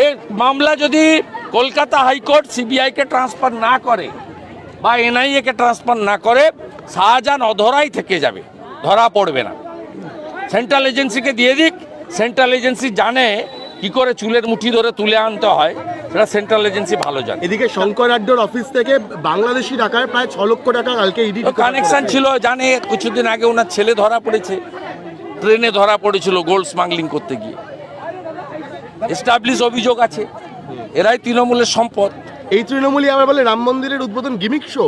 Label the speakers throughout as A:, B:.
A: এই মামলা যদি কলকাতা হাইকোর্ট সিবিআইকে ট্রান্সফার না করে বা এনআইএকে ট্রান্সফার না করে শাহজাহান অধরাই থেকে যাবে ধরা পড়বে না। সেন্ট্রাল এজেন্সিকে দিয়ে দিক সেন্ট্রাল এজেন্সি জানে কি করে চুলের মুঠি ধরে তুলে আনতে হয় সেটা সেন্ট্রাল এজেন্সি ভালো জানে।
B: এদিকে শঙ্কর আড্ডোর অফিস থেকে বাংলাদেশি টাকায় প্রায় ছ লক্ষ টাকা কালকে ইডি
A: কানেকশন ছিল জানে কিছুদিন আগে ওনার ছেলে ধরা পড়েছে ট্রেনে ধরা পড়েছিল গোল্ড স্মাগলিং করতে গিয়ে। এস্টাবলিশ অভিযোগ আছে। এরাই তৃণমূলের সম্পদ।
B: এই তৃণমূলই আবার বলে রাম মন্দিরের উদ্বোধন গিমিক শো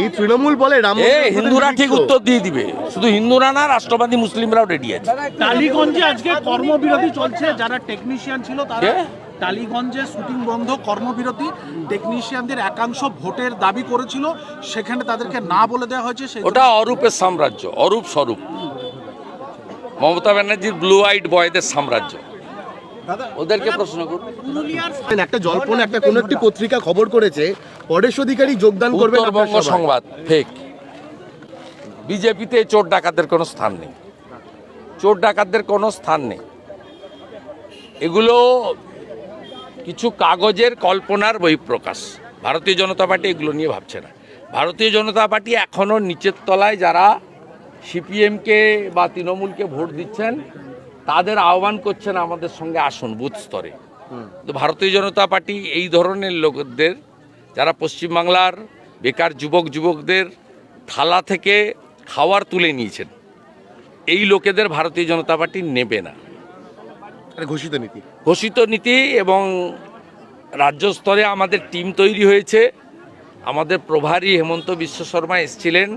B: এই তৃণমূল বলে রাম
A: এ হিন্দুরা ঠিক উত্তর দিয়ে দিবে। শুধু হিন্দুরা না রাষ্ট্রবাদী মুসলিমরাও রেডি আছে।
C: টালিগঞ্জে আজকে কর্মবিরতি চলছে। যারা টেকনিশিয়ান ছিল তারা টালিগঞ্জে শুটিং বন্ধ কর্মবিরতি। টেকনিশিয়ানদের একাংশ ভোটের দাবি করেছিল। সেখানে তাদেরকে না বলে দেওয়া হয়েছে
A: ওটা অরূপের সাম্রাজ্য অরূপ স্বরূপ। মমতা ব্যানার্জির ব্লু আইড বয়দের সাম্রাজ্য। ওদেরকে প্রশ্ন করুন।
B: একটা জল্পনা একটা কোন একটি পত্রিকা খবর করেছে পরেশ অধিকারী যোগদান আপনার
A: উত্তরবঙ্গ সংবাদ ফেক বিজেপিতে চোর ডাকাতদের কোনো স্থান নেই। চোর ডাকাতদের কোনো স্থান নেই। এগুলো কিছু কাগজের কল্পনার বহিঃপ্রকাশ। ভারতীয় জনতা পার্টি এগুলো নিয়ে ভাবছে না। ভারতীয় জনতা পার্টি এখনও নিচের তলায় যারা সিপিএমকে বা তৃণমূলকে ভোট দিচ্ছেন তাদের আহ্বান করছেন আমাদের সঙ্গে আসুন বুথ স্তরে। তো ভারতীয় জনতা পার্টি এই ধরনের লোকদের যারা পশ্চিমবাংলার বেকার যুবক যুবকদের থালা থেকে খাওয়ার তুলে নিয়েছেন এই লোকেদের ভারতীয় জনতা পার্টি নেবে না।
B: ঘোষিত নীতি।
A: ঘোষিত নীতি এবং রাজ্য স্তরে আমাদের টিম তৈরি হয়েছে। আমাদের প্রভারী হেমন্ত বিশ্ব শর্মা এসেছিলেন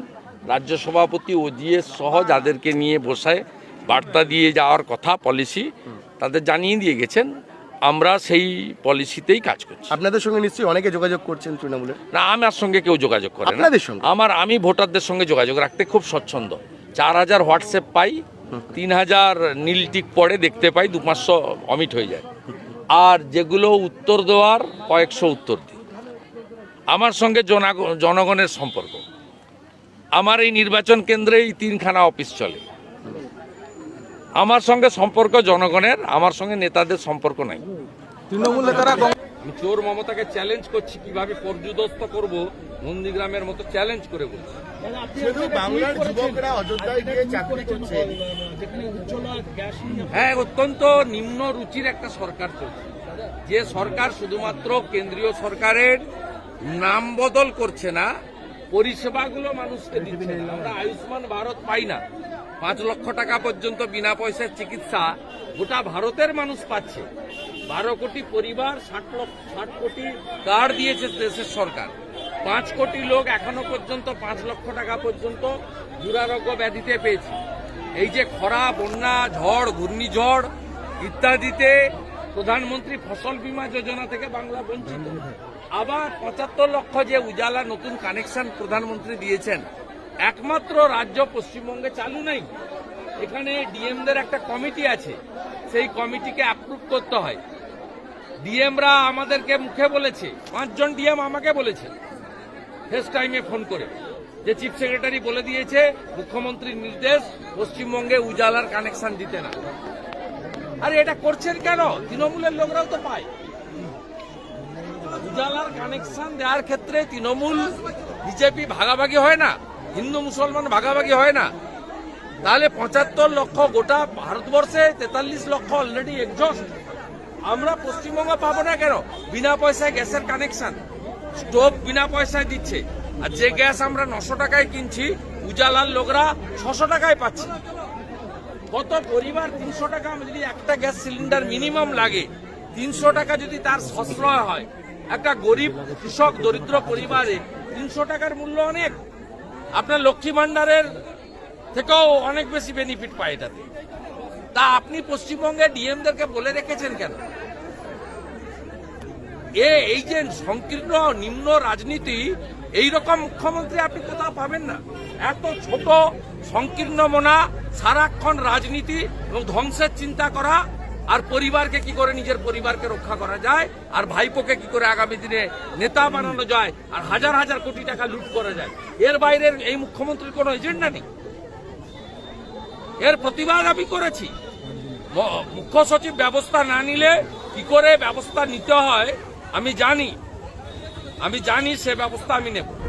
A: রাজ্য সভাপতি ওজিএস সহ যাদেরকে নিয়ে বসায়। বার্তা দিয়ে যাওয়ার কথা পলিসি তাদের জানিয়ে দিয়ে গেছেন আমরা সেই পলিসিতেই কাজ করছি।
B: আপনাদের সঙ্গে নিশ্চয়ই অনেকে যোগাযোগ করছেন তৃণমূলের?
A: না আমার সঙ্গে কেউ যোগাযোগ করে না।
B: আপনাদের সঙ্গে?
A: আমার আমি ভোটারদের সঙ্গে যোগাযোগ রাখতে খুব স্বচ্ছন্দ। চার হাজার হোয়াটসঅ্যাপ পাই তিন হাজার নীল টিক পড়ে দেখতে পাই দু পাঁচশো অমিট হয়ে যায়। আর যেগুলো উত্তর দেওয়ার কয়েকশো উত্তর দিই। আমার সঙ্গে জনাগ- জনগণের সম্পর্ক। আমার এই নির্বাচন কেন্দ্রে এই তিনখানা অফিস চলে। আমার সঙ্গে সম্পর্ক জনগণের আমার সঙ্গে নেতাদের সম্পর্ক নাই।
C: তৃণমূল নেতারা
A: আমি চোর মমতাকে চ্যালেঞ্জ করছি কীভাবে পর্যুদস্ত করব নন্দীগ্রামের মতো চ্যালেঞ্জ করে বলছি।
B: শুধু বাংলার যুবকরা অযোধ্যায় গিয়ে চাকরি করছেন
A: হ্যাঁ অত্যন্ত নিম্ন রুচির একটা সরকার চলছে। যে সরকার শুধুমাত্র কেন্দ্রীয় সরকারের নাম বদল করছে না পরিষেবাগুলো মানুষকে দিচ্ছে আমরা আয়ুষ্মান ভারত পাই না। পাঁচ লক্ষ টাকা পর্যন্ত বিনা পয়সার চিকিৎসা গোটা ভারতের মানুষ পাচ্ছে। বারো কোটি পরিবার, ষাট লক্ষ, ষাট কোটি কার্ড দিয়েছে দেশের সরকার। পাঁচ কোটি লোক এখনও পর্যন্ত পাঁচ লক্ষ টাকা পর্যন্ত দুরারোগ্য ব্যাধিতে পেয়েছে। এই যে খরা, বন্যা, ঝড়, ঘূর্ণিঝড় ইত্যাদিতে প্রধানমন্ত্রী ফসল বীমা যোজনা থেকে বাংলা বঞ্চিত। আবার পঁচাত্তর লক্ষ যে উজালা নতুন কানেকশন প্রধানমন্ত্রী দিয়েছেন একমাত্র রাজ্য পশ্চিমবঙ্গে চালু নেই। এখানে ডিএমদের একটা কমিটি আছে, সেই কমিটিকে অ্যাপ্রুভ করতে হয়। ডিএমরা আমাদেরকে মুখে বলেছে, পাঁচজন ডিএম আমাকে বলেছে ফেস টাইমে ফোন করে। যে চিফ সেক্রেটারি বলে দিয়েছে, মুখ্যমন্ত্রীর নির্দেশ, পশ্চিমবঙ্গে উজালার কানেকশন দিতে না। আরে এটা করছেন কেন? তৃণমূলের লোকরাও তো পায়। উজালার কানেকশন দেওয়ার ক্ষেত্রে তৃণমূল, বিজেপি ভাগাভাগি হয় না। হিন্দু মুসলমান ভাগাভাগি হয় না। তাহলে পঁচাত্তর লক্ষ গোটা ভারতবর্ষে তেতাল্লিশ লক্ষ অলরেডি এক্সস্ট আমরা পশ্চিমবঙ্গ পাবো না কেন? বিনা পয়সায় গ্যাসের কানেকশন স্টোভ বিনা পয়সায় দিচ্ছে। আর যে গ্যাস আমরা নশো টাকায় কিনছি, উজালার লোকরা ছশো টাকায় পাচ্ছে। কত পরিবার তিনশো টাকা যদি একটা গ্যাস সিলিন্ডার মিনিমাম লাগে, তিনশো টাকা যদি তার সশ্রয় হয়। একটা গরিব কৃষক দরিদ্র পরিবারে তিনশো টাকার মূল্য অনেক। আপনার লক্ষ্মী ভাণ্ডারের থেকেও অনেক বেশি বেনিফিট পায় এটাতে। তা আপনি পশ্চিমবঙ্গে ডিএমদেরকে বলে রেখেছেন কেন? এ, এই যে সংকীর্ণ নিম্ন রাজনীতি এই রকম মুখ্যমন্ত্রী আপনি কোথাও পাবেন না। এত ছোট সংকীর্ণ মনা সারাক্ষণ রাজনীতি এবং ধ্বংসের চিন্তা করা আর পরিবারকে কি করে নিজের পরিবারকে রক্ষা করা যায়? আর ভাইপোকে কি করে আগামী দিনে নেতা বানানো যায়? আর হাজার হাজার কোটি টাকা লুট করা যায়? এর বাইরের এই মুখ্যমন্ত্রীর কোনো এজেন্ডা নেই। এর প্রতিবাদ আমি করেছি। মুখ্য সচিব ব্যবস্থা না নিলে কি করে ব্যবস্থা নিতে হয়? আমি জানি। আমি জানি সে ব্যবস্থা আমি নেব।